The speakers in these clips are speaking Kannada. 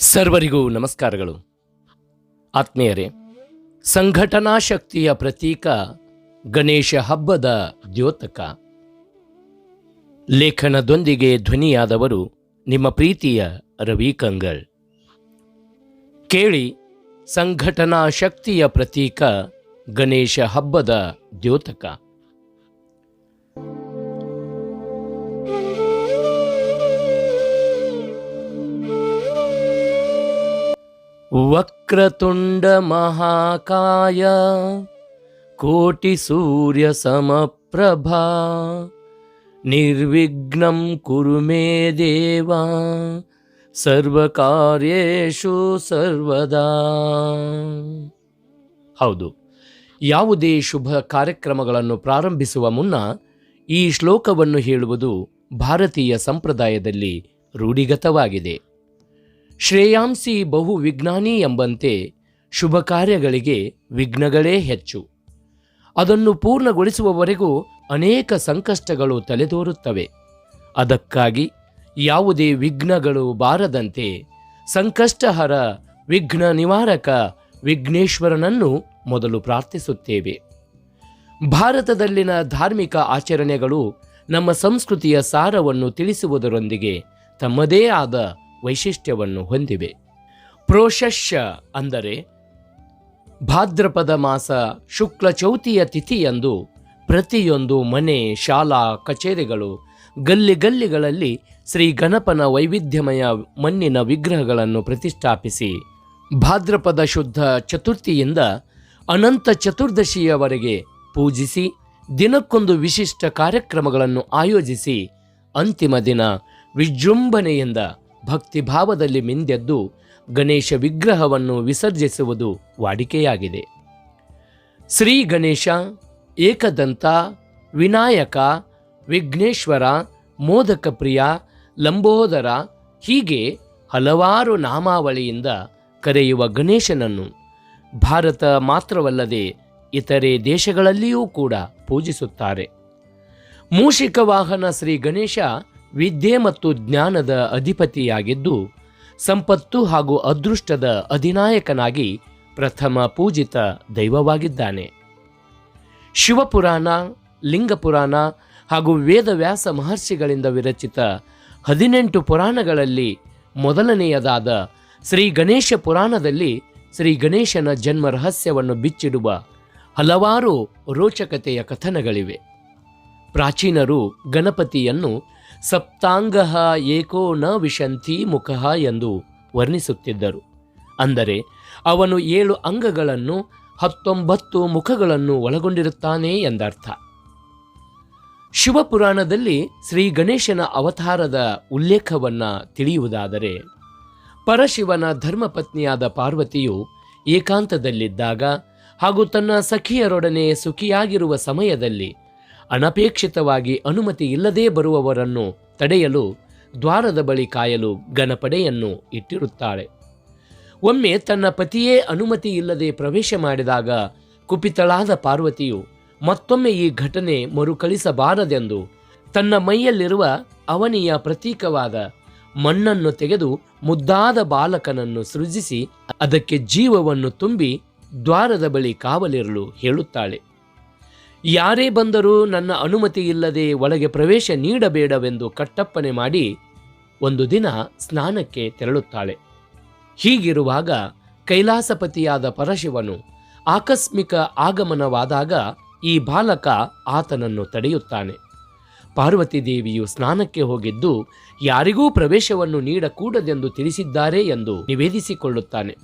ಸರ್ವರಿಗೂ ನಮಸ್ಕಾರಗಳು. ಆತ್ಮೀಯರೇ, ಸಂಘಟನಾ ಶಕ್ತಿಯ ಪ್ರತೀಕ ಗಣೇಶ ಹಬ್ಬದ ದ್ಯೋತಕ. ಲೇಖನದೊಂದಿಗೆ ಧ್ವನಿಯಾದವರು ನಿಮ್ಮ ಪ್ರೀತಿಯ ರವಿ ಕಂಗಳ್ ಕೇಳಿ ಸಂಘಟನಾ ಶಕ್ತಿಯ ಪ್ರತೀಕ ಗಣೇಶ ಹಬ್ಬದ ದ್ಯೋತಕ. ವಕ್ರತುಂಡ ಮಹಾಕಾಯ, ಕೋಟಿ ಸೂರ್ಯ ಸಮಪ್ರಭಾ, ನಿರ್ವಿಘ್ನಂ ಕುರು ಮೇ ದೇವ, ಸರ್ವಕಾರ್ಯೇಷು ಸರ್ವದಾ. ಹೌದು, ಯಾವುದೇ ಶುಭ ಕಾರ್ಯಕ್ರಮಗಳನ್ನು ಪ್ರಾರಂಭಿಸುವ ಮುನ್ನ ಈ ಶ್ಲೋಕವನ್ನು ಹೇಳುವುದು ಭಾರತೀಯ ಸಂಪ್ರದಾಯದಲ್ಲಿ ರೂಢಿಗತವಾಗಿದೆ. ಶ್ರೇಯಾಂಸಿ ಬಹು ವಿಜ್ಞಾನಿ ಎಂಬಂತೆ ಶುಭ ಕಾರ್ಯಗಳಿಗೆ ವಿಘ್ನಗಳೇ ಹೆಚ್ಚು. ಅದನ್ನು ಪೂರ್ಣಗೊಳಿಸುವವರೆಗೂ ಅನೇಕ ಸಂಕಷ್ಟಗಳು ತಲೆದೋರುತ್ತವೆ. ಅದಕ್ಕಾಗಿ ಯಾವುದೇ ವಿಘ್ನಗಳು ಬಾರದಂತೆ ಸಂಕಷ್ಟಹರ ವಿಘ್ನ ನಿವಾರಕ ವಿಘ್ನೇಶ್ವರನನ್ನು ಮೊದಲು ಪ್ರಾರ್ಥಿಸುತ್ತೇವೆ. ಭಾರತದಲ್ಲಿನ ಧಾರ್ಮಿಕ ಆಚರಣೆಗಳು ನಮ್ಮ ಸಂಸ್ಕೃತಿಯ ಸಾರವನ್ನು ತಿಳಿಸುವುದರೊಂದಿಗೆ ತಮ್ಮದೇ ಆದ ವೈಶಿಷ್ಟ್ಯವನ್ನು ಹೊಂದಿವೆ. ಪ್ರೋಷಶ್ಯ ಅಂದರೆ ಭಾದ್ರಪದ ಮಾಸ ಶುಕ್ಲ ಚೌತಿಯ ತಿಥಿಯಂದು ಪ್ರತಿಯೊಂದು ಮನೆ, ಶಾಲಾ, ಕಚೇರಿಗಳು ಗಲ್ಲಿ ಗಲ್ಲಿಗಳಲ್ಲಿ ಶ್ರೀ ಗಣಪನ ವೈವಿಧ್ಯಮಯ ಮಣ್ಣಿನ ವಿಗ್ರಹಗಳನ್ನು ಪ್ರತಿಷ್ಠಾಪಿಸಿ ಭಾದ್ರಪದ ಶುದ್ಧ ಚತುರ್ಥಿಯಿಂದ ಅನಂತ ಚತುರ್ದಶಿಯವರೆಗೆ ಪೂಜಿಸಿ ದಿನಕ್ಕೊಂದು ವಿಶಿಷ್ಟ ಕಾರ್ಯಕ್ರಮಗಳನ್ನು ಆಯೋಜಿಸಿ ಅಂತಿಮ ದಿನ ವಿಜೃಂಭಣೆಯಿಂದ ಭಕ್ತಿಭಾವದಲ್ಲಿ ಮಿಂದೆದ್ದು ಗಣೇಶ ವಿಗ್ರಹವನ್ನು ವಿಸರ್ಜಿಸುವುದು ವಾಡಿಕೆಯಾಗಿದೆ. ಶ್ರೀ ಗಣೇಶ, ಏಕದಂತ, ವಿನಾಯಕ, ವಿಘ್ನೇಶ್ವರ ಮೋದಕ ಪ್ರಿಯ ಲಂಬೋದರ ಹೀಗೆ ಹಲವಾರು ನಾಮಾವಳಿಯಿಂದ ಕರೆಯುವ ಗಣೇಶನನ್ನು ಭಾರತ ಮಾತ್ರವಲ್ಲದೆ ಇತರೆ ದೇಶಗಳಲ್ಲಿಯೂ ಕೂಡ ಪೂಜಿಸುತ್ತಾರೆ. ಮೂಷಿಕ ವಾಹನ ಶ್ರೀ ಗಣೇಶ ವಿದ್ಯೆ ಮತ್ತು ಜ್ಞಾನದ ಅಧಿಪತಿಯಾಗಿದ್ದು, ಸಂಪತ್ತು ಹಾಗೂ ಅದೃಷ್ಟದ ಅಧಿನಾಯಕನಾಗಿ ಪ್ರಥಮ ಪೂಜಿತ ದೈವವಾಗಿದ್ದಾನೆ. ಶಿವಪುರಾಣ, ಲಿಂಗಪುರಾಣ ಹಾಗೂ ವೇದವ್ಯಾಸ ಮಹರ್ಷಿಗಳಿಂದ ವಿರಚಿತ ಹದಿನೆಂಟು ಪುರಾಣಗಳಲ್ಲಿ ಮೊದಲನೆಯದಾದ ಶ್ರೀ ಗಣೇಶ ಪುರಾಣದಲ್ಲಿ ಶ್ರೀ ಗಣೇಶನ ಜನ್ಮ ರಹಸ್ಯವನ್ನು ಬಿಚ್ಚಿಡುವ ಹಲವಾರು ರೋಚಕತೆಯ ಕಥನಗಳಿವೆ. ಪ್ರಾಚೀನರು ಗಣಪತಿಯನ್ನು ಸಪ್ತಾಂಗ ಏಕೋ ನ ವಿಶಂತಿ ಮುಖ ಎಂದು ವರ್ಣಿಸುತ್ತಿದ್ದರು. ಅಂದರೆ ಅವನು ಏಳು ಅಂಗಗಳನ್ನು ಹತ್ತೊಂಬತ್ತು ಮುಖಗಳನ್ನು ಒಳಗೊಂಡಿರುತ್ತಾನೆ ಎಂದರ್ಥ. ಶಿವಪುರಾಣದಲ್ಲಿ ಶ್ರೀ ಗಣೇಶನ ಅವತಾರದ ಉಲ್ಲೇಖವನ್ನು ತಿಳಿಯುವುದಾದರೆ, ಪರಶಿವನ ಧರ್ಮಪತ್ನಿಯಾದ ಪಾರ್ವತಿಯು ಏಕಾಂತದಲ್ಲಿದ್ದಾಗ ಹಾಗೂ ತನ್ನ ಸಖಿಯರೊಡನೆ ಸುಖಿಯಾಗಿರುವ ಸಮಯದಲ್ಲಿ ಅನಪೇಕ್ಷಿತವಾಗಿ ಅನುಮತಿ ಇಲ್ಲದೇ ಬರುವವರನ್ನು ತಡೆಯಲು ದ್ವಾರದ ಬಳಿ ಕಾಯಲು ಗಣಪಡೆಯನ್ನು ಇಟ್ಟಿರುತ್ತಾಳೆ. ಒಮ್ಮೆ ತನ್ನ ಪತಿಯೇ ಅನುಮತಿ ಇಲ್ಲದೆ ಪ್ರವೇಶ ಮಾಡಿದಾಗ ಕುಪಿತಳಾದ ಪಾರ್ವತಿಯು ಮತ್ತೊಮ್ಮೆ ಈ ಘಟನೆ ಮರುಕಳಿಸಬಾರದೆಂದು ತನ್ನ ಮೈಯಲ್ಲಿರುವ ಅವನಿಯ ಪ್ರತೀಕವಾದ ಮಣ್ಣನ್ನು ತೆಗೆದು ಮುದ್ದಾದ ಬಾಲಕನನ್ನು ಸೃಜಿಸಿ ಅದಕ್ಕೆ ಜೀವವನ್ನು ತುಂಬಿ ದ್ವಾರದ ಬಳಿ ಕಾವಲಿರಲು ಹೇಳುತ್ತಾಳೆ. ಯಾರೇ ಬಂದರೂ ನನ್ನ ಅನುಮತಿ ಇಲ್ಲದೆ ಒಳಗೆ ಪ್ರವೇಶ ನೀಡಬೇಡವೆಂದು ಕಟ್ಟಪ್ಪನೆ ಮಾಡಿ ಒಂದು ದಿನ ಸ್ನಾನಕ್ಕೆ ತೆರಳುತ್ತಾಳೆ. ಹೀಗಿರುವಾಗ ಕೈಲಾಸಪತಿಯಾದ ಪರಶಿವನು ಆಕಸ್ಮಿಕ ಆಗಮನವಾದಾಗ ಈ ಬಾಲಕ ಆತನನ್ನು ತಡೆಯುತ್ತಾನೆ. ಪಾರ್ವತಿ ದೇವಿಯು ಸ್ನಾನಕ್ಕೆ ಹೋಗಿದ್ದು ಯಾರಿಗೂ ಪ್ರವೇಶವನ್ನು ನೀಡಕೂಡದೆಂದು ತಿಳಿಸಿದ್ದಾರೆ ಎಂದು ನಿವೇದಿಸಿಕೊಳ್ಳುತ್ತಾನೆ.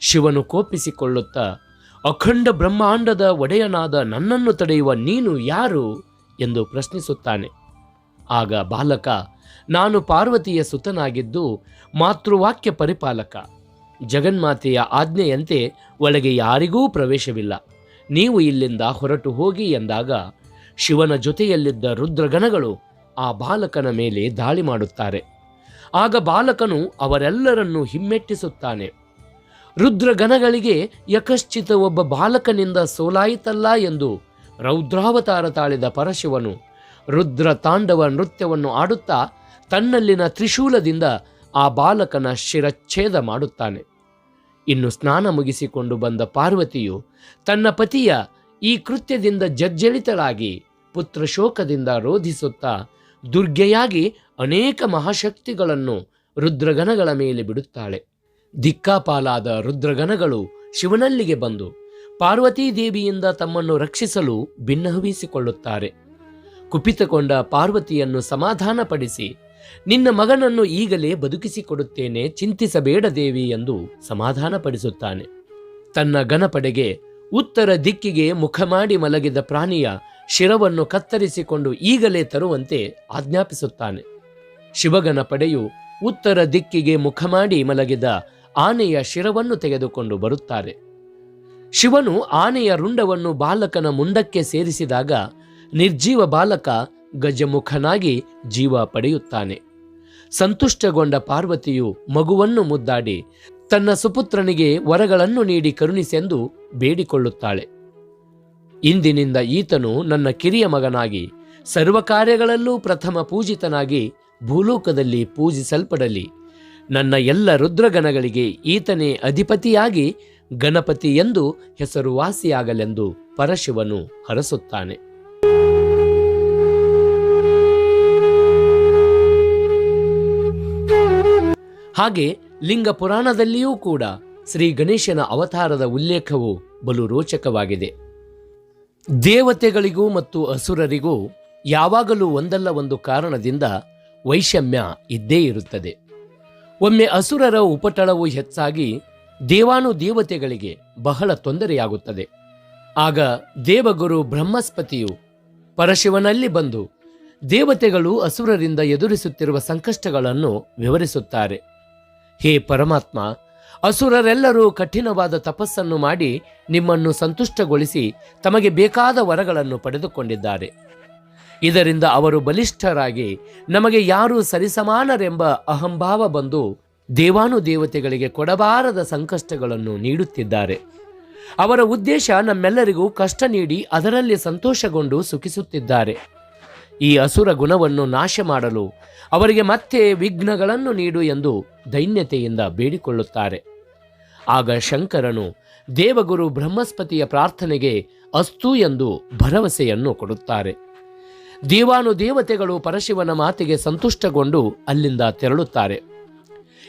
ಶಿವನು ಕೋಪಿಸಿಕೊಳ್ಳುತ್ತಾ ಅಖಂಡ ಬ್ರಹ್ಮಾಂಡದ ಒಡೆಯನಾದ ನನ್ನನ್ನು ತಡೆಯುವ ನೀನು ಯಾರು ಎಂದು ಪ್ರಶ್ನಿಸುತ್ತಾನೆ. ಆಗ ಬಾಲಕ, ನಾನು ಪಾರ್ವತಿಯ ಸುತನಾಗಿದ್ದು ಮಾತೃವಾಕ್ಯ ಪರಿಪಾಲಕ. ಜಗನ್ಮಾತೆಯ ಆಜ್ಞೆಯಂತೆ ಒಳಗೆ ಯಾರಿಗೂ ಪ್ರವೇಶವಿಲ್ಲ. ನೀವು ಇಲ್ಲಿಂದ ಹೊರಟು ಹೋಗಿ ಎಂದಾಗ ಶಿವನ ಜೊತೆಯಲ್ಲಿದ್ದ ರುದ್ರಗಣಗಳು ಆ ಬಾಲಕನ ಮೇಲೆ ದಾಳಿ ಮಾಡುತ್ತಾರೆ. ಆಗ ಬಾಲಕನು ಅವರೆಲ್ಲರನ್ನೂ ಹಿಮ್ಮೆಟ್ಟಿಸುತ್ತಾನೆ. ರುದ್ರಗಣಗಳಿಗೆ ಯಕಶ್ಚಿತ ಒಬ್ಬ ಬಾಲಕನಿಂದ ಸೋಲಾಯಿತಲ್ಲ ಎಂದು ರೌದ್ರಾವತಾರ ತಾಳಿದ ಪರಶಿವನು ರುದ್ರ ತಾಂಡವ ನೃತ್ಯವನ್ನು ಆಡುತ್ತಾ ತನ್ನಲ್ಲಿನ ತ್ರಿಶೂಲದಿಂದ ಆ ಬಾಲಕನ ಶಿರಚ್ಛೇದ ಮಾಡುತ್ತಾನೆ. ಇನ್ನು ಸ್ನಾನ ಮುಗಿಸಿಕೊಂಡು ಬಂದ ಪಾರ್ವತಿಯು ತನ್ನ ಪತಿಯ ಈ ಕೃತ್ಯದಿಂದ ಜರ್ಜರಿತಳಾಗಿ ಪುತ್ರ ಶೋಕದಿಂದ ರೋಧಿಸುತ್ತಾ ದುರ್ಗೆಯಾಗಿ ಅನೇಕ ಮಹಾಶಕ್ತಿಗಳನ್ನು ರುದ್ರಗಣಗಳ ಮೇಲೆ ಬಿಡುತ್ತಾಳೆ. ದಿಕ್ಕಾಪಾಲಾದ ರುದ್ರಗಣಗಳು ಶಿವನಲ್ಲಿಗೆ ಬಂದು ಪಾರ್ವತೀ ದೇವಿಯಿಂದ ತಮ್ಮನ್ನು ರಕ್ಷಿಸಲು ಭಿನ್ನಹವಿಸಿಕೊಳ್ಳುತ್ತಾರೆ ಕುಪಿತಗೊಂಡ ಪಾರ್ವತಿಯನ್ನು ಸಮಾಧಾನಪಡಿಸಿ, ನಿನ್ನ ಮಗನನ್ನು ಈಗಲೇ ಬದುಕಿಸಿಕೊಡುತ್ತೇನೆ, ಚಿಂತಿಸಬೇಡ ದೇವಿ ಎಂದು ಸಮಾಧಾನಪಡಿಸುತ್ತಾನೆ. ತನ್ನ ಗಣಪಡೆಗೆ ಉತ್ತರ ದಿಕ್ಕಿಗೆ ಮುಖ ಮಾಡಿ ಮಲಗಿದ ಪ್ರಾಣಿಯ ಶಿರವನ್ನು ಕತ್ತರಿಸಿಕೊಂಡು ಈಗಲೇ ತರುವಂತೆ ಆಜ್ಞಾಪಿಸುತ್ತಾನೆ. ಶಿವಗನಪಡೆಯು ಉತ್ತರ ದಿಕ್ಕಿಗೆ ಮುಖ ಮಾಡಿ ಮಲಗಿದ ಆನೆಯ ಶಿರವನ್ನು ತೆಗೆದುಕೊಂಡು ಬರುತ್ತಾರೆ. ಶಿವನು ಆನೆಯ ರುಂಡವನ್ನು ಬಾಲಕನ ಮುಂಡಕ್ಕೆ ಸೇರಿಸಿದಾಗ ನಿರ್ಜೀವ ಬಾಲಕ ಗಜಮುಖನಾಗಿ ಜೀವ ಪಡೆಯುತ್ತಾನೆ. ಸಂತುಷ್ಟಗೊಂಡ ಪಾರ್ವತಿಯು ಮಗುವನ್ನು ಮುದ್ದಾಡಿ ತನ್ನ ಸುಪುತ್ರನಿಗೆ ವರಗಳನ್ನು ನೀಡಿ ಕರುಣಿಸೆಂದು ಬೇಡಿಕೊಳ್ಳುತ್ತಾಳೆ. ಇಂದಿನಿಂದ ಈತನು ನನ್ನ ಕಿರಿಯ ಮಗನಾಗಿ ಸರ್ವ ಕಾರ್ಯಗಳಲ್ಲೂ ಪ್ರಥಮ ಪೂಜಿತನಾಗಿ ಭೂಲೋಕದಲ್ಲಿ ಪೂಜಿಸಲ್ಪಡಲಿ. ನನ್ನ ಎಲ್ಲ ರುದ್ರಗಣಗಳಿಗೆ ಈತನೇ ಅಧಿಪತಿಯಾಗಿ ಗಣಪತಿ ಎಂದು ಹೆಸರುವಾಸಿಯಾಗಲೆಂದು ಪರಶಿವನು ಹರಸುತ್ತಾನೆ. ಹಾಗೆ ಲಿಂಗ ಪುರಾಣದಲ್ಲಿಯೂ ಕೂಡ ಶ್ರೀ ಗಣೇಶನ ಅವತಾರದ ಉಲ್ಲೇಖವು ಬಲು ರೋಚಕವಾಗಿದೆ. ದೇವತೆಗಳಿಗೂ ಮತ್ತು ಅಸುರರಿಗೂ ಯಾವಾಗಲೂ ಒಂದಲ್ಲ ಒಂದು ಕಾರಣದಿಂದ ವೈಷಮ್ಯ ಇದ್ದೇ ಇರುತ್ತದೆ. ಒಮ್ಮೆ ಅಸುರರ ಉಪಟಳವು ಹೆಚ್ಚಾಗಿ ದೇವಾನು ದೇವತೆಗಳಿಗೆ ಬಹಳ ತೊಂದರೆಯಾಗುತ್ತದೆ. ಆಗ ದೇವಗುರು ಬ್ರಹ್ಮಸ್ಪತಿಯು ಪರಶಿವನಲ್ಲಿ ಬಂದು ದೇವತೆಗಳು ಅಸುರರಿಂದ ಎದುರಿಸುತ್ತಿರುವ ಸಂಕಷ್ಟಗಳನ್ನು ವಿವರಿಸುತ್ತಾರೆ. ಹೇ ಪರಮಾತ್ಮ, ಅಸುರರೆಲ್ಲರೂ ಕಠಿಣವಾದ ತಪಸ್ಸನ್ನು ಮಾಡಿ ನಿಮ್ಮನ್ನು ಸಂತುಷ್ಟಗೊಳಿಸಿ ತಮಗೆ ಬೇಕಾದ ವರಗಳನ್ನು ಪಡೆದುಕೊಂಡಿದ್ದಾರೆ. ಇದರಿಂದ ಅವರು ಬಲಿಷ್ಠರಾಗಿ ನಮಗೆ ಯಾರು ಸರಿಸಮಾನರೆಂಬ ಅಹಂಭಾವ ಬಂದು ದೇವಾನು ದೇವತೆಗಳಿಗೆ ಕೊಡಬಾರದ ಸಂಕಷ್ಟಗಳನ್ನು ನೀಡುತ್ತಿದ್ದಾರೆ. ಅವರ ಉದ್ದೇಶ ನಮ್ಮೆಲ್ಲರಿಗೂ ಕಷ್ಟ ನೀಡಿ ಅದರಲ್ಲಿ ಸಂತೋಷಗೊಂಡು ಸುಖಿಸುತ್ತಿದ್ದಾರೆ. ಈ ಅಸುರ ಗುಣವನ್ನು ನಾಶ ಮಾಡಲು ಅವರಿಗೆ ಮತ್ತೆ ವಿಘ್ನಗಳನ್ನು ನೀಡು ಎಂದು ದೈನ್ಯತೆಯಿಂದ ಬೇಡಿಕೊಳ್ಳುತ್ತಾರೆ. ಆಗ ಶಂಕರನು ದೇವಗುರು ಬ್ರಹ್ಮಸ್ಪತಿಯ ಪ್ರಾರ್ಥನೆಗೆ ಅಸ್ತು ಎಂದು ಭರವಸೆಯನ್ನು ಕೊಡುತ್ತಾರೆ. ದೇವಾನು ದೇವತೆಗಳು ಪರಶಿವನ ಮಾತಿಗೆ ಸಂತುಷ್ಟಗೊಂಡು ಅಲ್ಲಿಂದ ತೆರಳುತ್ತಾರೆ.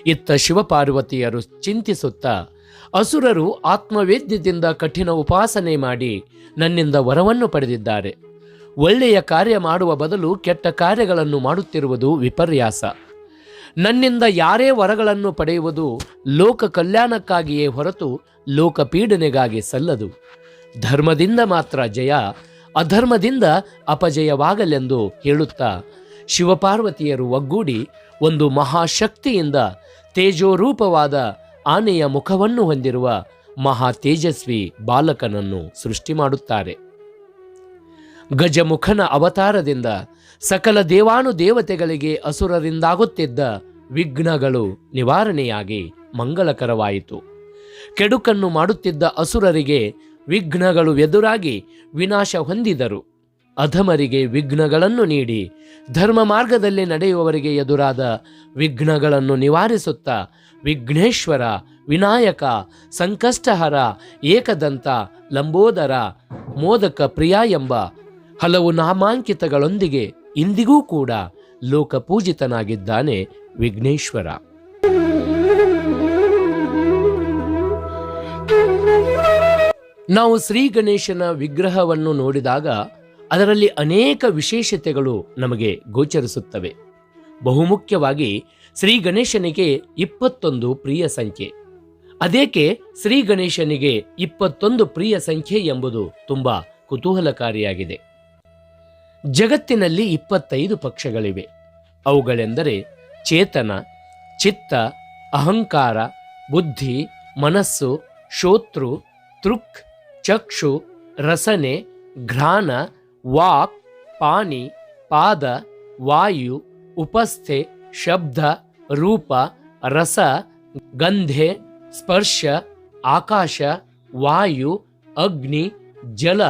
ಇತ್ತ ಶಿವಪಾರ್ವತಿಯರು ಚಿಂತಿಸುತ್ತಾ, ಅಸುರರು ಆತ್ಮವೇದ್ಯದಿಂದ ಕಠಿಣ ಉಪಾಸನೆ ಮಾಡಿ ನನ್ನಿಂದ ವರವನ್ನು ಪಡೆದಿದ್ದಾರೆ. ಒಳ್ಳೆಯ ಕಾರ್ಯ ಮಾಡುವ ಬದಲು ಕೆಟ್ಟ ಕಾರ್ಯಗಳನ್ನು ಮಾಡುತ್ತಿರುವುದು ವಿಪರ್ಯಾಸ. ನನ್ನಿಂದ ಯಾರೇ ವರಗಳನ್ನು ಪಡೆಯುವುದು ಲೋಕ ಕಲ್ಯಾಣಕ್ಕಾಗಿಯೇ ಹೊರತು ಲೋಕ ಪೀಡನೆಗಾಗಿ ಸಲ್ಲದು. ಧರ್ಮದಿಂದ ಮಾತ್ರ ಜಯ ಅಧರ್ಮದಿಂದ ಅಪಜಯವಾಗಲೆಂದು ಹೇಳುತ್ತಾ ಶಿವಪಾರ್ವತಿಯರು ಒಗ್ಗೂಡಿ ಒಂದು ಮಹಾಶಕ್ತಿಯಿಂದ ತೇಜೋರೂಪವಾದ ಆನೆಯ ಮುಖವನ್ನು ಹೊಂದಿರುವ ಮಹಾ ತೇಜಸ್ವಿ ಬಾಲಕನನ್ನು ಸೃಷ್ಟಿ ಮಾಡುತ್ತಾರೆ. ಗಜಮುಖನ ಅವತಾರದಿಂದ ಸಕಲ ದೇವಾನು ದೇವತೆಗಳಿಗೆ ಅಸುರರಿಂದಾಗುತ್ತಿದ್ದ ವಿಘ್ನಗಳು ನಿವಾರಣೆಯಾಗಿ ಮಂಗಳಕರವಾಯಿತು. ಕೆಡುಕನ್ನು ಮಾಡುತ್ತಿದ್ದ ಅಸುರರಿಗೆ ವಿಘ್ನಗಳು ಎದುರಾಗಿ ವಿನಾಶ ಹೊಂದಿದರು. ಅಧಮರಿಗೆ ವಿಘ್ನಗಳನ್ನು ನೀಡಿ ಧರ್ಮ ಮಾರ್ಗದಲ್ಲಿ ನಡೆಯುವವರಿಗೆ ಎದುರಾದ ವಿಘ್ನಗಳನ್ನು ನಿವಾರಿಸುತ್ತಾ ವಿಘ್ನೇಶ್ವರ, ವಿನಾಯಕ, ಸಂಕಷ್ಟಹರ, ಏಕದಂತ, ಲಂಬೋದರ, ಮೋದಕ ಪ್ರಿಯ ಎಂಬ ಹಲವು ನಾಮಾಂಕಿತಗಳೊಂದಿಗೆ ಇಂದಿಗೂ ಕೂಡ ಲೋಕಪೂಜಿತನಾಗಿದ್ದಾನೆ ವಿಘ್ನೇಶ್ವರ. ನಾವು ಶ್ರೀ ಗಣೇಶನ ವಿಗ್ರಹವನ್ನು ನೋಡಿದಾಗ ಅದರಲ್ಲಿ ಅನೇಕ ವಿಶೇಷತೆಗಳು ನಮಗೆ ಗೋಚರಿಸುತ್ತವೆ. ಬಹುಮುಖ್ಯವಾಗಿ ಶ್ರೀ ಗಣೇಶನಿಗೆ ಇಪ್ಪತ್ತೊಂದು ಪ್ರಿಯ ಸಂಖ್ಯೆ. ಅದೇಕೆ ಶ್ರೀ ಗಣೇಶನಿಗೆ ಇಪ್ಪತ್ತೊಂದು ಪ್ರಿಯ ಸಂಖ್ಯೆ ಎಂಬುದು ತುಂಬಾ ಕುತೂಹಲಕಾರಿಯಾಗಿದೆ. ಜಗತ್ತಿನಲ್ಲಿ ಇಪ್ಪತ್ತೈದು ಪಕ್ಷಗಳಿವೆ. ಅವುಗಳೆಂದರೆ ಚೇತನ, ಚಿತ್ತ, ಅಹಂಕಾರ, ಬುದ್ಧಿ, ಮನಸ್ಸು, ಶೋತೃ, ತೃಕ್ ಚಕ್ಷು, ರಸನೆ, ಘ್ರಾಣ, ವಾಕ್ ಪಾನಿ ಪಾದ, ವಾಯು, ಉಪಸ್ಥೆ, ಶಬ್ದ, ರೂಪ, ರಸ, ಗಂಧೆ, ಸ್ಪರ್ಶ, ಆಕಾಶ, ವಾಯು, ಅಗ್ನಿ, ಜಲ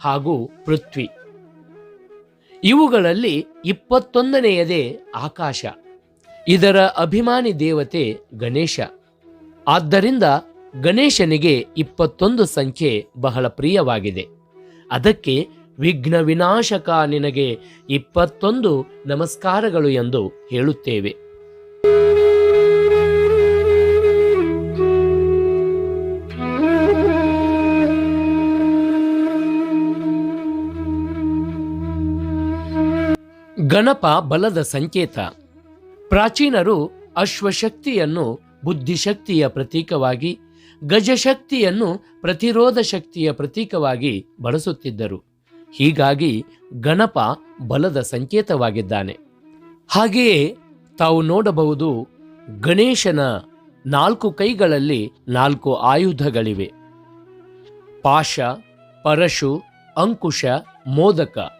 ಹಾಗೂ ಪೃಥ್ವಿ. ಇವುಗಳಲ್ಲಿ ಇಪ್ಪತ್ತೊಂದನೆಯದೇ ಆಕಾಶ. ಇದರ ಅಭಿಮಾನಿ ದೇವತೆ ಗಣೇಶ. ಆದ್ದರಿಂದ ಗಣೇಶನಿಗೆ ಇಪ್ಪತ್ತೊಂದು ಸಂಖ್ಯೆ ಬಹಳ ಪ್ರಿಯವಾಗಿದೆ. ಅದಕ್ಕೆ ವಿಘ್ನ ವಿನಾಶಕ ನಿನಗೆ ಇಪ್ಪತ್ತೊಂದು ನಮಸ್ಕಾರಗಳು ಎಂದು ಹೇಳುತ್ತೇವೆ. ಗಣಪ ಬಲದ ಸಂಕೇತ. ಪ್ರಾಚೀನರು ಅಶ್ವಶಕ್ತಿಯನ್ನು ಬುದ್ಧಿಶಕ್ತಿಯ ಪ್ರತೀಕವಾಗಿ, ಗಜಶಕ್ತಿಯನ್ನು ಪ್ರತಿರೋಧ ಶಕ್ತಿಯ ಪ್ರತೀಕವಾಗಿ ಬಳಸುತ್ತಿದ್ದರು. ಹೀಗಾಗಿ ಗಣಪ ಬಲದ ಸಂಕೇತವಾಗಿದ್ದಾನೆ. ಹಾಗೆಯೇ ತಾವು ನೋಡಬಹುದು ಗಣೇಶನ ನಾಲ್ಕು ಕೈಗಳಲ್ಲಿ ನಾಲ್ಕು ಆಯುಧಗಳಿವೆ. ಪಾಶ, ಪರಶು, ಅಂಕುಶ, ಮೋದಕ.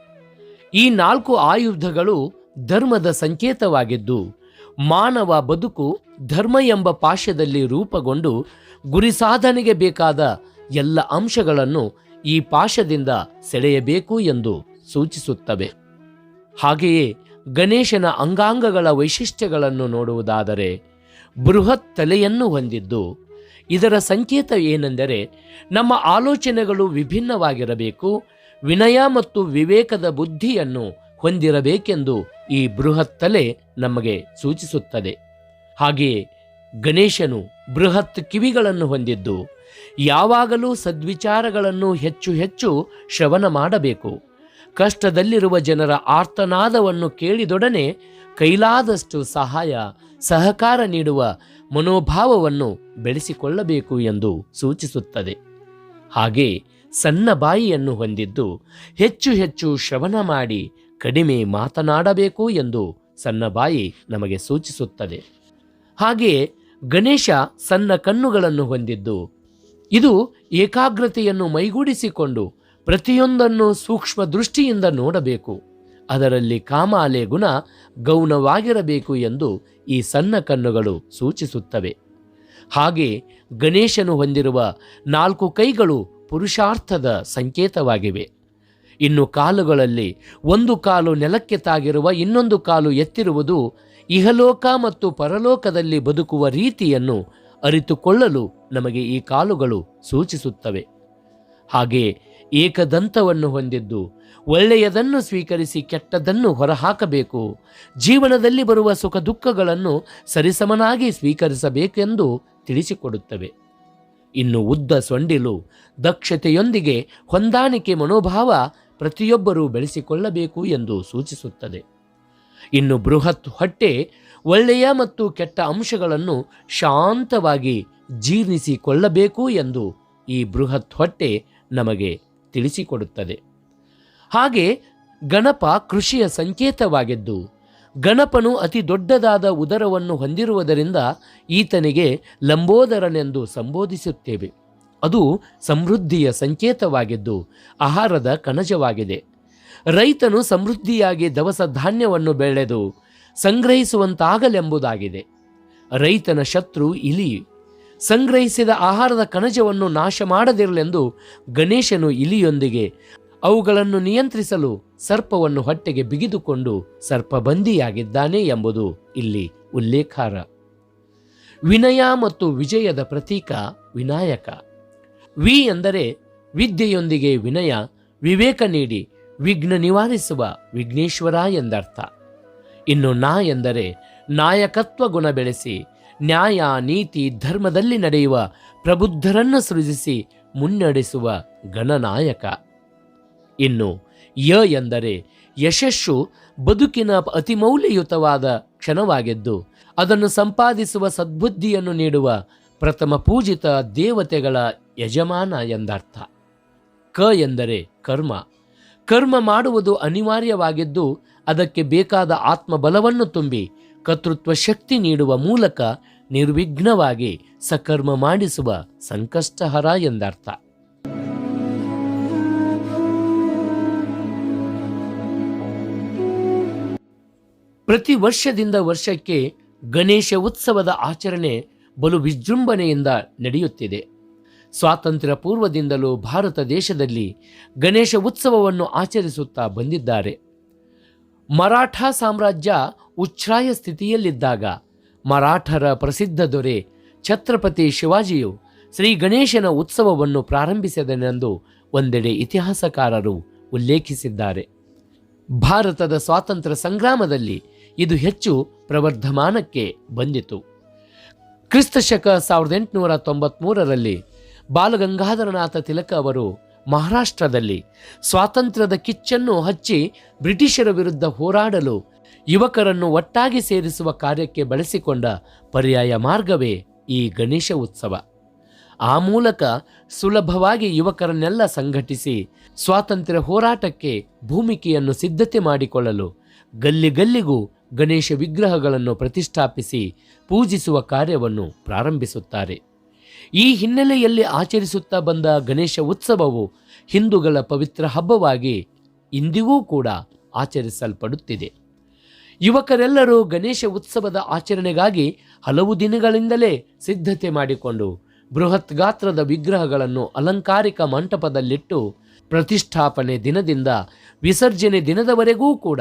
ಈ ನಾಲ್ಕು ಆಯುಧಗಳು ಧರ್ಮದ ಸಂಕೇತವಾಗಿದ್ದು, ಮಾನವ ಬದುಕು ಧರ್ಮ ಎಂಬ ಪಾಶದಲ್ಲಿ ರೂಪುಗೊಂಡು ಗುರಿ ಸಾಧನೆಗೆ ಬೇಕಾದ ಎಲ್ಲ ಅಂಶಗಳನ್ನು ಈ ಪಾಶದಿಂದ ಸೆಳೆಯಬೇಕು ಎಂದು ಸೂಚಿಸುತ್ತವೆ. ಹಾಗೆಯೇ ಗಣೇಶನ ಅಂಗಾಂಗಗಳ ವೈಶಿಷ್ಟ್ಯಗಳನ್ನು ನೋಡುವುದಾದರೆ ಬೃಹತ್ ತಲೆಯನ್ನು ಹೊಂದಿದ್ದು, ಇದರ ಸಂಕೇತ ಏನೆಂದರೆ ನಮ್ಮ ಆಲೋಚನೆಗಳು ವಿಭಿನ್ನವಾಗಿರಬೇಕು, ವಿನಯ ಮತ್ತು ವಿವೇಕದ ಬುದ್ಧಿಯನ್ನು ಹೊಂದಿರಬೇಕೆಂದು ಈ ಬೃಹತ್ ತಲೆ ನಮಗೆ ಸೂಚಿಸುತ್ತದೆ. ಹಾಗೆಯೇ ಗಣೇಶನು ಬೃಹತ್ ಕಿವಿಗಳನ್ನು ಹೊಂದಿದ್ದು ಯಾವಾಗಲೂ ಸದ್ವಿಚಾರಗಳನ್ನು ಹೆಚ್ಚು ಹೆಚ್ಚು ಶ್ರವಣ ಮಾಡಬೇಕು. ಕಷ್ಟದಲ್ಲಿರುವ ಜನರ ಆರ್ತನಾದವನ್ನು ಕೇಳಿದೊಡನೆ ಕೈಲಾದಷ್ಟು ಸಹಾಯ, ಸಹಕಾರ ನೀಡುವ ಮನೋಭಾವವನ್ನು ಬೆಳೆಸಿಕೊಳ್ಳಬೇಕು ಎಂದು ಸೂಚಿಸುತ್ತದೆ. ಹಾಗೆ ಸಣ್ಣ ಬಾಯಿಯನ್ನು ಹೊಂದಿದ್ದು ಹೆಚ್ಚು ಹೆಚ್ಚು ಶ್ರವಣ ಮಾಡಿ ಕಡಿಮೆ ಮಾತನಾಡಬೇಕು ಎಂದು ಸಣ್ಣ ಬಾಯಿ ನಮಗೆ ಸೂಚಿಸುತ್ತದೆ. ಹಾಗೆಯೇ ಗಣೇಶ ಸಣ್ಣ ಕಣ್ಣುಗಳನ್ನು ಹೊಂದಿದ್ದು, ಇದು ಏಕಾಗ್ರತೆಯನ್ನು ಮೈಗೂಡಿಸಿಕೊಂಡು ಪ್ರತಿಯೊಂದನ್ನು ಸೂಕ್ಷ್ಮ ದೃಷ್ಟಿಯಿಂದ ನೋಡಬೇಕು. ಅದರಲ್ಲಿ ಕಾಮಾಲೆ ಗುಣ ಗೌಣವಾಗಿರಬೇಕು ಎಂದು ಈ ಸಣ್ಣ ಕಣ್ಣುಗಳು ಸೂಚಿಸುತ್ತವೆ. ಹಾಗೆ ಗಣೇಶನು ಹೊಂದಿರುವ ನಾಲ್ಕು ಕೈಗಳು ಪುರುಷಾರ್ಥದ ಸಂಕೇತವಾಗಿವೆ. ಇನ್ನು ಕಾಲುಗಳಲ್ಲಿ ಒಂದು ಕಾಲು ನೆಲಕ್ಕೆ ತಾಗಿರುವ ಇನ್ನೊಂದು ಕಾಲು ಎತ್ತಿರುವುದು ಇಹಲೋಕ ಮತ್ತು ಪರಲೋಕದಲ್ಲಿ ಬದುಕುವ ರೀತಿಯನ್ನು ಅರಿತುಕೊಳ್ಳಲು ನಮಗೆ ಈ ಕಾಲುಗಳು ಸೂಚಿಸುತ್ತವೆ. ಹಾಗೆ ಏಕದಂತವನ್ನು ಹೊಂದಿದ್ದು ಒಳ್ಳೆಯದನ್ನು ಸ್ವೀಕರಿಸಿ ಕೆಟ್ಟದನ್ನು ಹೊರಹಾಕಬೇಕು. ಜೀವನದಲ್ಲಿ ಬರುವ ಸುಖ ದುಃಖಗಳನ್ನು ಸರಿಸಮನಾಗಿ ಸ್ವೀಕರಿಸಬೇಕೆಂದು ತಿಳಿಸಿಕೊಡುತ್ತವೆ. ಇನ್ನು ಉದ್ದ ಸೊಂಡಿಲು ದಕ್ಷತೆಯೊಂದಿಗೆ ಹೊಂದಾಣಿಕೆ ಮನೋಭಾವ ಪ್ರತಿಯೊಬ್ಬರೂ ಬೆಳೆಸಿಕೊಳ್ಳಬೇಕು ಎಂದು ಸೂಚಿಸುತ್ತದೆ. ಇನ್ನು ಬೃಹತ್ ಹೊಟ್ಟೆ ಒಳ್ಳೆಯ ಮತ್ತು ಕೆಟ್ಟ ಅಂಶಗಳನ್ನು ಶಾಂತವಾಗಿ ಜೀರ್ಣಿಸಿಕೊಳ್ಳಬೇಕು ಎಂದು ಈ ಬೃಹತ್ ಹೊಟ್ಟೆ ನಮಗೆ ತಿಳಿಸಿಕೊಡುತ್ತದೆ. ಹಾಗೆ ಗಣಪ ಕೃಷಿಯ ಸಂಕೇತವಾಗಿದ್ದು, ಗಣಪನು ಅತಿ ದೊಡ್ಡದಾದ ಉದರವನ್ನು ಹೊಂದಿರುವುದರಿಂದ ಈತನಿಗೆ ಲಂಬೋದರನೆಂದು ಸಂಬೋಧಿಸುತ್ತೇವೆ. ಅದು ಸಮೃದ್ಧಿಯ ಸಂಕೇತವಾಗಿದ್ದು, ಆಹಾರದ ಕಣಜವಾಗಿದೆ. ರೈತನು ಸಮೃದ್ಧಿಯಾಗಿ ದವಸ ಧಾನ್ಯವನ್ನು ಬೆಳೆದು ಸಂಗ್ರಹಿಸುವಂತಾಗಲೆಂಬುದಾಗಿದೆ. ರೈತನ ಶತ್ರು ಇಲಿ. ಸಂಗ್ರಹಿಸಿದ ಆಹಾರದ ಕಣಜವನ್ನು ನಾಶ ಮಾಡದಿರಲೆಂದು ಗಣೇಶನು ಇಲಿಯೊಂದಿಗೆ ಅವುಗಳನ್ನು ನಿಯಂತ್ರಿಸಲು ಸರ್ಪವನ್ನು ಹೊಟ್ಟೆಗೆ ಬಿಗಿದುಕೊಂಡು ಸರ್ಪಬಂದಿಯಾಗಿದ್ದಾನೆ ಎಂಬುದು ಇಲ್ಲಿ ಉಲ್ಲೇಖಾರ. ವಿನಯ ಮತ್ತು ವಿಜಯದ ಪ್ರತೀಕ ವಿನಾಯಕ. ವಿ ಎಂದರೆ ವಿದ್ಯೆಯೊಂದಿಗೆ ವಿನಯ, ವಿವೇಕ ನೀಡಿ ವಿಘ್ನ ನಿವಾರಿಸುವ ವಿಘ್ನೇಶ್ವರ ಎಂದರ್ಥ. ಇನ್ನು ನಾ ಎಂದರೆ ನಾಯಕತ್ವ ಗುಣ ಬೆಳೆಸಿ, ನ್ಯಾಯ, ನೀತಿ, ಧರ್ಮದಲ್ಲಿ ನಡೆಯುವ ಪ್ರಬುದ್ಧರನ್ನು ಸೃಜಿಸಿ, ಮುನ್ನಡೆಸುವ ಗಣನಾಯಕ ಇನ್ನು ಯ ಎಂದರೆ ಯಶಸ್ಸು ಬದುಕಿನ ಅತಿಮೌಲ್ಯಯುತವಾದ ಕ್ಷಣವಾಗಿದ್ದು, ಅದನ್ನು ಸಂಪಾದಿಸುವ ಸದ್ಬುದ್ಧಿಯನ್ನು ನೀಡುವ ಪ್ರಥಮ ಪೂಜಿತ ದೇವತೆಗಳ ಯಜಮಾನ ಎಂದರ್ಥ. ಕ ಎಂದರೆ ಕರ್ಮ. ಕರ್ಮ ಮಾಡುವುದು ಅನಿವಾರ್ಯವಾಗಿದ್ದು ಅದಕ್ಕೆ ಬೇಕಾದ ಆತ್ಮಬಲವನ್ನು ತುಂಬಿ ಕರ್ತೃತ್ವ ಶಕ್ತಿ ನೀಡುವ ಮೂಲಕ ನಿರ್ವಿಘ್ನವಾಗಿ ಸಕರ್ಮ ಮಾಡಿಸುವ ಸಂಕಷ್ಟಹರ ಎಂದರ್ಥ. ಪ್ರತಿ ವರ್ಷದಿಂದ ವರ್ಷಕ್ಕೆ ಗಣೇಶ ಉತ್ಸವದ ಆಚರಣೆ ಬಲು ವಿಜೃಂಭಣೆಯಿಂದ ನಡೆಯುತ್ತಿದೆ. ಸ್ವಾತಂತ್ರ್ಯ ಪೂರ್ವದಿಂದಲೂ ಭಾರತ ದೇಶದಲ್ಲಿ ಗಣೇಶ ಉತ್ಸವವನ್ನು ಆಚರಿಸುತ್ತಾ ಬಂದಿದ್ದಾರೆ. ಮರಾಠ ಸಾಮ್ರಾಜ್ಯ ಉಚ್ಛ್ರಾಯ ಸ್ಥಿತಿಯಲ್ಲಿದ್ದಾಗ ಮರಾಠರ ಪ್ರಸಿದ್ಧ ದೊರೆ ಛತ್ರಪತಿ ಶಿವಾಜಿಯು ಶ್ರೀ ಗಣೇಶನ ಉತ್ಸವವನ್ನು ಪ್ರಾರಂಭಿಸಿದನೆಂದು ಒಂದೆಡೆ ಇತಿಹಾಸಕಾರರು ಉಲ್ಲೇಖಿಸಿದ್ದಾರೆ. ಭಾರತದ ಸ್ವಾತಂತ್ರ್ಯ ಸಂಗ್ರಾಮದಲ್ಲಿ ಇದು ಹೆಚ್ಚು ಪ್ರವರ್ಧಮಾನಕ್ಕೆ ಬಂದಿತು. ಕ್ರಿಸ್ತಶಕ ಸಾವಿರದ ಎಂಟುನೂರ ತೊಂಬತ್ಮೂರರಲ್ಲಿ ಬಾಲಗಂಗಾಧರನಾಥ ತಿಲಕ ಅವರು ಮಹಾರಾಷ್ಟ್ರದಲ್ಲಿ ಸ್ವಾತಂತ್ರ್ಯದ ಕಿಚ್ಚನ್ನು ಹಚ್ಚಿ ಬ್ರಿಟಿಷರ ವಿರುದ್ಧ ಹೋರಾಡಲು ಯುವಕರನ್ನು ಒಟ್ಟಾಗಿ ಸೇರಿಸುವ ಕಾರ್ಯಕ್ಕೆ ಬಳಸಿಕೊಂಡ ಪರ್ಯಾಯ ಮಾರ್ಗವೇ ಈ ಗಣೇಶ ಉತ್ಸವ. ಆ ಮೂಲಕ ಸುಲಭವಾಗಿ ಯುವಕರನ್ನೆಲ್ಲ ಸಂಘಟಿಸಿ ಸ್ವಾತಂತ್ರ್ಯ ಹೋರಾಟಕ್ಕೆ ಭೂಮಿಕೆಯನ್ನು ಸಿದ್ಧತೆ ಮಾಡಿಕೊಳ್ಳಲು ಗಲ್ಲಿ ಗಲ್ಲಿಗೂ ಗಣೇಶ ವಿಗ್ರಹಗಳನ್ನು ಪ್ರತಿಷ್ಠಾಪಿಸಿ ಪೂಜಿಸುವ ಕಾರ್ಯವನ್ನು ಪ್ರಾರಂಭಿಸುತ್ತಾರೆ. ಈ ಹಿನ್ನೆಲೆಯಲ್ಲಿ ಆಚರಿಸುತ್ತಾ ಬಂದ ಗಣೇಶ ಉತ್ಸವವು ಹಿಂದೂಗಳ ಪವಿತ್ರ ಹಬ್ಬವಾಗಿ ಇಂದಿಗೂ ಕೂಡ ಆಚರಿಸಲ್ಪಡುತ್ತಿದೆ. ಯುವಕರೆಲ್ಲರೂ ಗಣೇಶ ಉತ್ಸವದ ಆಚರಣೆಗಾಗಿ ಹಲವು ದಿನಗಳಿಂದಲೇ ಸಿದ್ಧತೆ ಮಾಡಿಕೊಂಡು ಬೃಹತ್ ಗಾತ್ರದ ವಿಗ್ರಹಗಳನ್ನು ಅಲಂಕಾರಿಕ ಮಂಟಪದಲ್ಲಿಟ್ಟು ಪ್ರತಿಷ್ಠಾಪನೆ ದಿನದಿಂದ ವಿಸರ್ಜನೆ ದಿನದವರೆಗೂ ಕೂಡ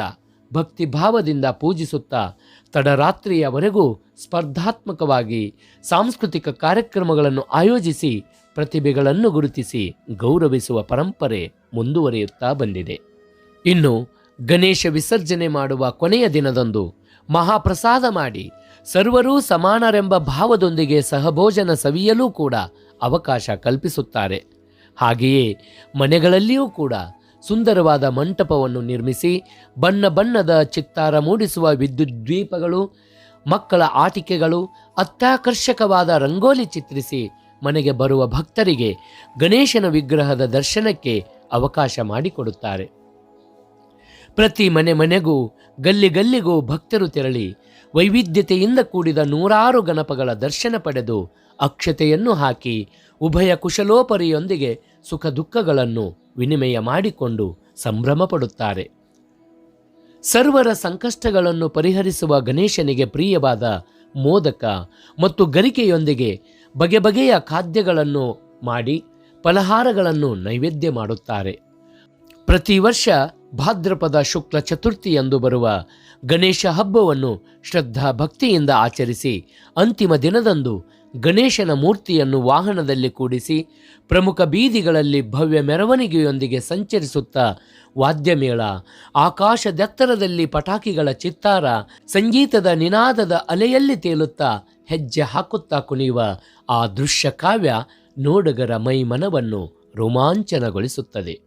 ಭಕ್ತಿ ಭಾವದಿಂದ ಪೂಜಿಸುತ್ತಾ ತಡರಾತ್ರಿಯವರೆಗೂ ಸ್ಪರ್ಧಾತ್ಮಕವಾಗಿ ಸಾಂಸ್ಕೃತಿಕ ಕಾರ್ಯಕ್ರಮಗಳನ್ನು ಆಯೋಜಿಸಿ ಪ್ರತಿಭೆಗಳನ್ನು ಗುರುತಿಸಿ ಗೌರವಿಸುವ ಪರಂಪರೆ ಮುಂದುವರಿಯುತ್ತಾ ಬಂದಿದೆ. ಇನ್ನು ಗಣೇಶ ವಿಸರ್ಜನೆ ಮಾಡುವ ಕೊನೆಯ ದಿನದಂದು ಮಹಾಪ್ರಸಾದ ಮಾಡಿ ಸರ್ವರೂ ಸಮಾನರೆಂಬ ಭಾವದೊಂದಿಗೆ ಸಹಭೋಜನ ಸವಿಯಲೂ ಕೂಡ ಅವಕಾಶ ಕಲ್ಪಿಸುತ್ತಾರೆ. ಹಾಗೆಯೇ ಮನೆಗಳಲ್ಲಿಯೂ ಕೂಡ ಸುಂದರವಾದ ಮಂಟಪವನ್ನು ನಿರ್ಮಿಸಿ, ಬಣ್ಣ ಬಣ್ಣದ ಚಿತ್ತಾರ ಮೂಡಿಸುವ ವಿದ್ಯುತ್ ದ್ವೀಪಗಳು, ಮಕ್ಕಳ ಆಟಿಕೆಗಳು, ಅತ್ಯಾಕರ್ಷಕವಾದ ರಂಗೋಲಿ ಚಿತ್ರಿಸಿ ಮನೆಗೆ ಬರುವ ಭಕ್ತರಿಗೆ ಗಣೇಶನ ವಿಗ್ರಹದ ದರ್ಶನಕ್ಕೆ ಅವಕಾಶ ಮಾಡಿಕೊಡುತ್ತಾರೆ. ಪ್ರತಿ ಮನೆ ಮನೆಗೂ, ಗಲ್ಲಿ ಗಲ್ಲಿಗೂ ಭಕ್ತರು ತೆರಳಿ ವೈವಿಧ್ಯತೆಯಿಂದ ಕೂಡಿದ ನೂರಾರು ಗಣಪಗಳ ದರ್ಶನ ಪಡೆದು ಅಕ್ಷತೆಯನ್ನು ಹಾಕಿ ಉಭಯ ಕುಶಲೋಪರಿಯೊಂದಿಗೆ ಸುಖ ದುಃಖಗಳನ್ನು ವಿನಿಮಯ ಮಾಡಿಕೊಂಡು ಸಂಭ್ರಮ ಪಡುತ್ತಾರೆ ಸರ್ವರ ಸಂಕಷ್ಟಗಳನ್ನು ಪರಿಹರಿಸುವ ಗಣೇಶನಿಗೆ ಪ್ರಿಯವಾದ ಮೋದಕ ಮತ್ತು ಗರಿಕೆಯೊಂದಿಗೆ ಬಗೆ ಬಗೆಯ ಖಾದ್ಯಗಳನ್ನು ಮಾಡಿ ಫಲಹಾರಗಳನ್ನು ನೈವೇದ್ಯ ಮಾಡುತ್ತಾರೆ. ಪ್ರತಿ ವರ್ಷ ಭಾದ್ರಪದ ಶುಕ್ಲ ಚತುರ್ಥಿಯಂದು ಬರುವ ಗಣೇಶ ಹಬ್ಬವನ್ನು ಶ್ರದ್ಧಾ ಭಕ್ತಿಯಿಂದ ಆಚರಿಸಿ ಅಂತಿಮ ದಿನದಂದು ಗಣೇಶನ ಮೂರ್ತಿಯನ್ನು ವಾಹನದಲ್ಲಿ ಕೂಡಿಸಿ ಪ್ರಮುಖ ಬೀದಿಗಳಲ್ಲಿ ಭವ್ಯ ಮೆರವಣಿಗೆಯೊಂದಿಗೆ ಸಂಚರಿಸುತ್ತಾ ವಾದ್ಯಮೇಳ, ಆಕಾಶದೆತ್ತರದಲ್ಲಿ ಪಟಾಕಿಗಳ ಚಿತ್ತಾರ, ಸಂಗೀತದ ನಿನಾದದ ಅಲೆಯಲ್ಲಿ ತೇಲುತ್ತಾ ಹೆಜ್ಜೆ ಹಾಕುತ್ತಾ ಕುಣಿಯುವ ಆ ದೃಶ್ಯ ಕಾವ್ಯ ನೋಡುಗರ ಮೈ ಮನವನ್ನು ರೋಮಾಂಚನಗೊಳಿಸುತ್ತದೆ.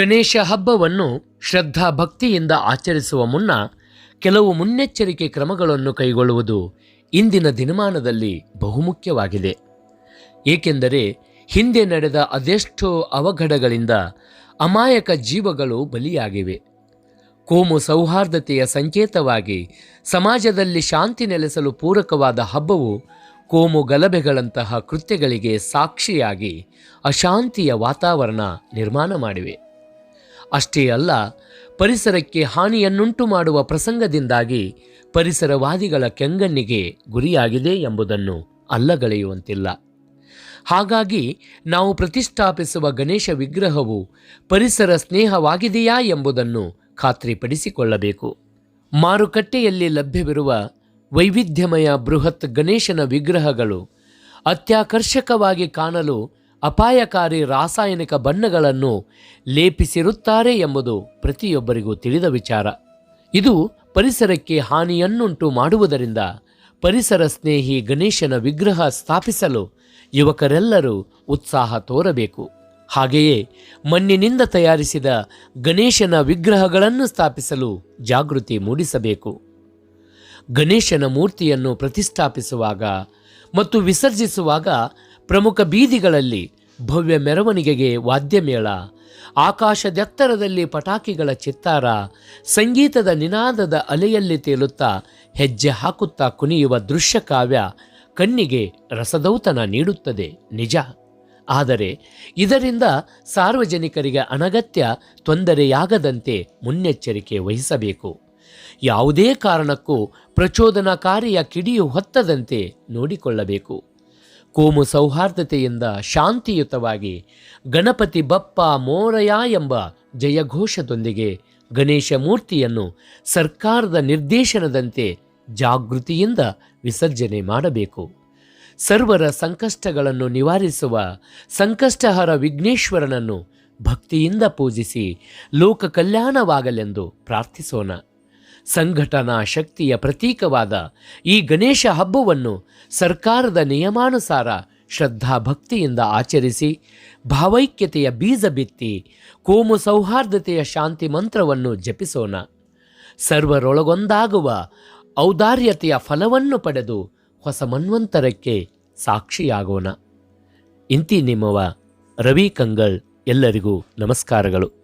ಗಣೇಶ ಹಬ್ಬವನ್ನು ಶ್ರದ್ಧಾ ಭಕ್ತಿಯಿಂದ ಆಚರಿಸುವ ಮುನ್ನ ಕೆಲವು ಮುನ್ನೆಚ್ಚರಿಕೆ ಕ್ರಮಗಳನ್ನು ಕೈಗೊಳ್ಳುವುದು ಇಂದಿನ ದಿನಮಾನದಲ್ಲಿ ಬಹುಮುಖ್ಯವಾಗಿದೆ. ಏಕೆಂದರೆ ಹಿಂದೆ ನಡೆದ ಅದೆಷ್ಟೋ ಅವಘಡಗಳಿಂದ ಅಮಾಯಕ ಜೀವಗಳು ಬಲಿಯಾಗಿವೆ. ಕೋಮು ಸೌಹಾರ್ದತೆಯ ಸಂಕೇತವಾಗಿ ಸಮಾಜದಲ್ಲಿ ಶಾಂತಿ ನೆಲೆಸಲು ಪೂರಕವಾದ ಹಬ್ಬವು ಕೋಮು ಗಲಭೆಗಳಂತಹ ಕೃತ್ಯಗಳಿಗೆ ಸಾಕ್ಷಿಯಾಗಿ ಅಶಾಂತಿಯ ವಾತಾವರಣ ನಿರ್ಮಾಣ ಮಾಡಿವೆ. ಅಷ್ಟೇ ಅಲ್ಲ, ಪರಿಸರಕ್ಕೆ ಹಾನಿಯನ್ನುಂಟು ಮಾಡುವ ಪ್ರಸಂಗದಿಂದಾಗಿ ಪರಿಸರವಾದಿಗಳ ಕೆಂಗಣ್ಣಿಗೆ ಗುರಿಯಾಗಿದೆ ಎಂಬುದನ್ನು ಅಲ್ಲಗಳೆಯುವಂತಿಲ್ಲ. ಹಾಗಾಗಿ ನಾವು ಪ್ರತಿಷ್ಠಾಪಿಸುವ ಗಣೇಶ ವಿಗ್ರಹವು ಪರಿಸರ ಸ್ನೇಹವಾಗಿದೆಯಾ ಎಂಬುದನ್ನು ಖಾತ್ರಿಪಡಿಸಿಕೊಳ್ಳಬೇಕು. ಮಾರುಕಟ್ಟೆಯಲ್ಲಿ ಲಭ್ಯವಿರುವ ವೈವಿಧ್ಯಮಯ ಬೃಹತ್ ಗಣೇಶನ ವಿಗ್ರಹಗಳು ಅತ್ಯಾಕರ್ಷಕವಾಗಿ ಕಾಣಲು ಅಪಾಯಕಾರಿ ರಾಸಾಯನಿಕ ಬಣ್ಣಗಳನ್ನು ಲೇಪಿಸಿರುತ್ತಾರೆ ಎಂಬುದು ಪ್ರತಿಯೊಬ್ಬರಿಗೂ ತಿಳಿದ ವಿಚಾರ. ಇದು ಪರಿಸರಕ್ಕೆ ಹಾನಿಯನ್ನುಂಟು ಮಾಡುವುದರಿಂದ ಪರಿಸರ ಸ್ನೇಹಿ ಗಣೇಶನ ವಿಗ್ರಹ ಸ್ಥಾಪಿಸಲು ಯುವಕರೆಲ್ಲರೂ ಉತ್ಸಾಹ ತೋರಬೇಕು. ಹಾಗೆಯೇ ಮಣ್ಣಿನಿಂದ ತಯಾರಿಸಿದ ಗಣೇಶನ ವಿಗ್ರಹಗಳನ್ನು ಸ್ಥಾಪಿಸಲು ಜಾಗೃತಿ ಮೂಡಿಸಬೇಕು. ಗಣೇಶನ ಮೂರ್ತಿಯನ್ನು ಪ್ರತಿಷ್ಠಾಪಿಸುವಾಗ ಮತ್ತು ವಿಸರ್ಜಿಸುವಾಗ ಪ್ರಮುಖ ಬೀದಿಗಳಲ್ಲಿ ಭವ್ಯ ಮೆರವಣಿಗೆಗೆ ವಾದ್ಯಮೇಳ, ಆಕಾಶದೆತ್ತರದಲ್ಲಿ ಪಟಾಕಿಗಳ ಚಿತ್ತಾರ, ಸಂಗೀತದ ನಿನಾದದ ಅಲೆಯಲ್ಲಿ ತೇಲುತ್ತಾ ಹೆಜ್ಜೆ ಹಾಕುತ್ತಾ ಕುಣಿಯುವ ದೃಶ್ಯ ಕಾವ್ಯ ಕಣ್ಣಿಗೆ ರಸದೌತನ ನೀಡುತ್ತದೆ, ನಿಜ. ಆದರೆ ಇದರಿಂದ ಸಾರ್ವಜನಿಕರಿಗೆ ಅನಗತ್ಯ ತೊಂದರೆಯಾಗದಂತೆ ಮುನ್ನೆಚ್ಚರಿಕೆ ವಹಿಸಬೇಕು. ಯಾವುದೇ ಕಾರಣಕ್ಕೂ ಪ್ರಚೋದನಕಾರಿಯ ಕಿಡಿಯು ಹೊತ್ತದಂತೆ ನೋಡಿಕೊಳ್ಳಬೇಕು. ಕೋಮು ಸೌಹಾರ್ದತೆಯಿಂದ ಶಾಂತಿಯುತವಾಗಿ ಗಣಪತಿ ಬಪ್ಪ ಮೋರಯ ಎಂಬ ಜಯಘೋಷದೊಂದಿಗೆ ಗಣೇಶ ಮೂರ್ತಿಯನ್ನು ಸರ್ಕಾರದ ನಿರ್ದೇಶನದಂತೆ ಜಾಗೃತಿಯಿಂದ ವಿಸರ್ಜನೆ ಮಾಡಬೇಕು. ಸರ್ವರ ಸಂಕಷ್ಟಗಳನ್ನು ನಿವಾರಿಸುವ ಸಂಕಷ್ಟಹರ ವಿಘ್ನೇಶ್ವರನನ್ನು ಭಕ್ತಿಯಿಂದ ಪೂಜಿಸಿ ಲೋಕ ಕಲ್ಯಾಣವಾಗಲೆಂದು ಪ್ರಾರ್ಥಿಸೋಣ. ಸಂಘಟನಾ ಶಕ್ತಿಯ ಪ್ರತೀಕವಾದ ಈ ಗಣೇಶ ಹಬ್ಬವನ್ನು ಸರ್ಕಾರದ ನಿಯಮಾನುಸಾರ ಶ್ರದ್ಧಾ ಭಕ್ತಿಯಿಂದ ಆಚರಿಸಿ ಭಾವೈಕ್ಯತೆಯ ಬೀಜ ಬಿತ್ತಿ ಕೋಮು ಸೌಹಾರ್ದತೆಯ ಶಾಂತಿ ಮಂತ್ರವನ್ನು ಜಪಿಸೋಣ. ಸರ್ವರೊಳಗೊಂದಾಗುವ ಔದಾರ್ಯತೆಯ ಫಲವನ್ನು ಪಡೆದು ಹೊಸ ಮನ್ವಂತರಕ್ಕೆ ಸಾಕ್ಷಿಯಾಗೋಣ. ಇಂತಿ ನಿಮ್ಮವ ರವಿ ಕಂಗಳ್ ಎಲ್ಲರಿಗೂ ನಮಸ್ಕಾರಗಳು.